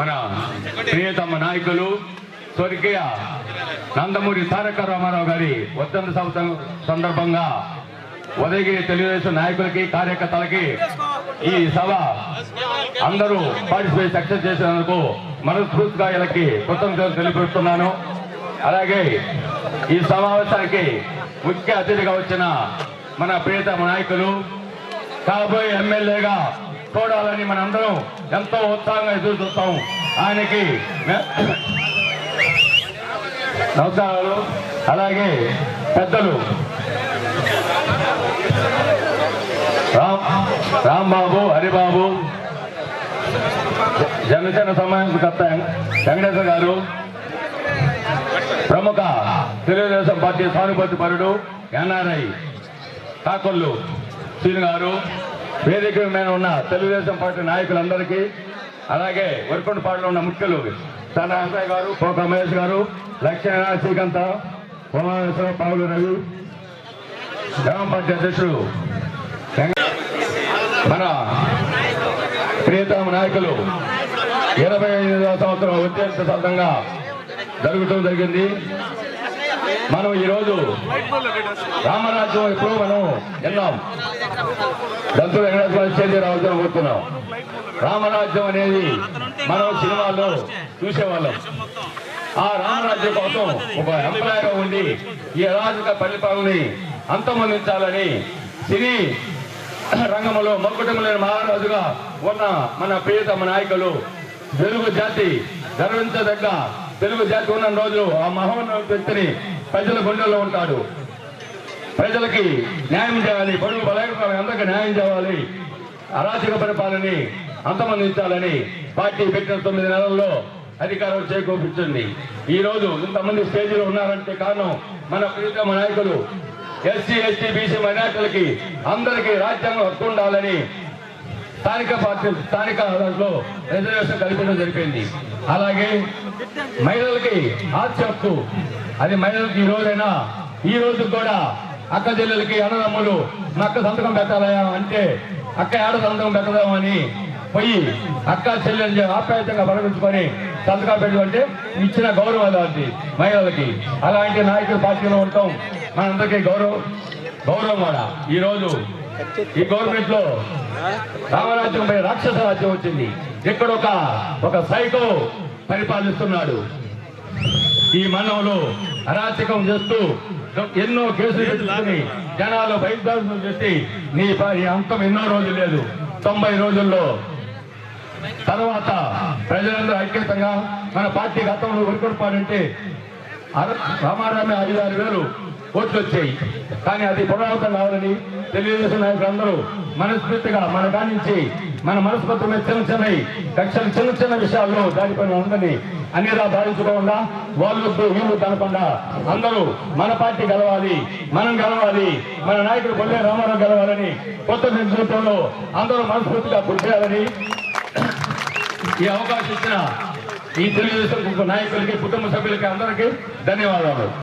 మన ప్రియతమ నాయకులు స్వర్గీయ నందమూరి తారక రామారావు గారి వర్ధంతి సంవత్సరం సందర్భంగా ఉదయగిరి తెలుగుదేశం నాయకులకి కార్యకర్తలకి ఈ సభ అందరూ పార్టిసిపేట్ సక్సెస్ చేసినందుకు మనస్ఫూర్తిగా వీళ్ళకి కృతజ్ఞతలు తెలిపిస్తున్నాను అలాగే ఈ సమావేశానికి ముఖ్య అతిథిగా వచ్చిన మన ప్రియతమ నాయకులు కాబోయే ఎమ్మెల్యేగా చూడాలని మనందరం ఎంతో ఉత్సాహంగా ఎదురు చూస్తాం. ఆయనకి నమస్కారాలు అలాగే పెద్దలు. రామ్ రాంబాబు హరిబాబు జనసేన సమన్వయకర్త వెంకటేశ్వర గారు ప్రముఖ తెలుగుదేశం పార్టీ సానుభూతి పరుడు ఎన్ఆర్ఐ కాకొల్లు శ్రీను గారు వేదిక మీద ఉన్న తెలుగుదేశం పార్టీ నాయకులందరికీ అలాగే వరకుంటపాడులో ఉన్న ముఖ్యులు చంద్రహంసాయి గారు కోక మహేష్ గారు లక్ష్మణ శ్రీకాంత ఉమావేశ్వర పావులు రవి గ్రామ పార్టీ అధ్యక్షుడు మన ప్రియతమ నాయకులు ఇరవై ఐదవ సంవత్సరం అత్యంత సందంగా జరుగుతూ జరిగింది. మనం ఈరోజు రామరాజ్యం ఎప్పుడు మనం విన్నాం. దంతులు వెంకటేశ్వర స్టేజీ రావాల్సిన కోరుతున్నాం. రామరాజ్యం అనేది మనం సినిమాల్లో చూసేవాళ్ళం. ఆ రామరాజ్యం కోసం ఒక ఎంప్లాయర్ ఉండి ఈ అరాజక పరిపాలనని అంతమొందించాలని సినీ రంగంలో మొక్కటములైన మహారాజుగా ఉన్న మన ప్రియతమ నాయకులు తెలుగు జాతి గర్వించదగ్గ తెలుగు జాతి ఉన్న రోజులు ఆ మహోన్నత వ్యక్తిని ప్రజల గుండెల్లో ఉంటాడు. ప్రజలకి న్యాయం చేయాలి బడుగు బలైన అందరికీ న్యాయం చేయాలి. అరాచక పరిపాలని అంతమందించాలని పార్టీ పెట్టిన తొమ్మిది నెలల్లో అధికారం చేకూర్చుంది. ఈరోజు ఇంతమంది స్టేజీలో ఉన్నారంటే కారణం మన ప్రీతమ నాయకులు ఎస్సీ ఎస్టీ బీసీ మైనార్టీలకి అందరికీ రాజ్యాంగం హక్కు ఉండాలని స్థానిక పార్టీ స్థానిక దాంట్లో రిజర్వేషన్ కల్పించడం జరిపింది అలాగే మహిళలకి ఆస్తి హక్కు. అది మహిళలకు ఈ రోజైనా ఈ రోజు కూడా అక్క చెల్లెలకి అన్నదమ్ములు మా అక్క సంతకం పెట్టాలయా అంటే అక్క ఏడ సంతకం పెట్టదామని పోయి అక్క చెల్లెలు ఆప్యాయతంగా పరమించుకొని సంతకం పెట్టుకుంటే ఇచ్చిన గౌరవం అలాంటి మహిళలకి. అలాంటి నాయకుల పార్టీలో ఉంటాం. మనందరికీ గౌరవం గౌరవం కూడా ఈ రోజు ఈ గవర్నమెంట్లో రామరాజ్యం పై రాక్షస రాజ్యం వచ్చింది. ఇక్కడ ఒక ఒక సైకో పరిపాలిస్తున్నాడు. ఈ మనంలో అరాచకం చేస్తూ ఎన్నో కేసులు పెట్టుకుని జనాలు భయభ్రాంతులు చేసి నీ ప- అంతం ఎన్నో రోజులు లేదు. తొంభై రోజుల్లో తర్వాత ప్రజలందరూ ఐక్యతంగా మన పార్టీ గతంలో ఉరికొడపాడంటే రామారామి ఐదు ఆరు వేలు ఓట్లు వచ్చాయి కానీ అది పునరావృతం కావాలని తెలుగుదేశం నాయకులందరూ మనస్ఫూర్తిగా మన కానించి మన మనస్ఫూర్తి మీద చిన్న చిన్న కక్షలు చిన్న చిన్న విషయాల్లో దానిపైన ఉందని అన్నిలా భావించుకోకుండా వాళ్ళు వీళ్ళు కనకుండా అందరూ మన పార్టీ గెలవాలి మనం గెలవాలి మన నాయకుడు కొల్లే రామారావు గెలవాలని కొత్త నేతృత్వంలో అందరూ మనస్ఫూర్తిగా కృషి చేయాలని ఈ అవకాశం ఇచ్చిన ఈ తెలుగుదేశం నాయకులకి కుటుంబ సభ్యులకి అందరికీ ధన్యవాదాలు.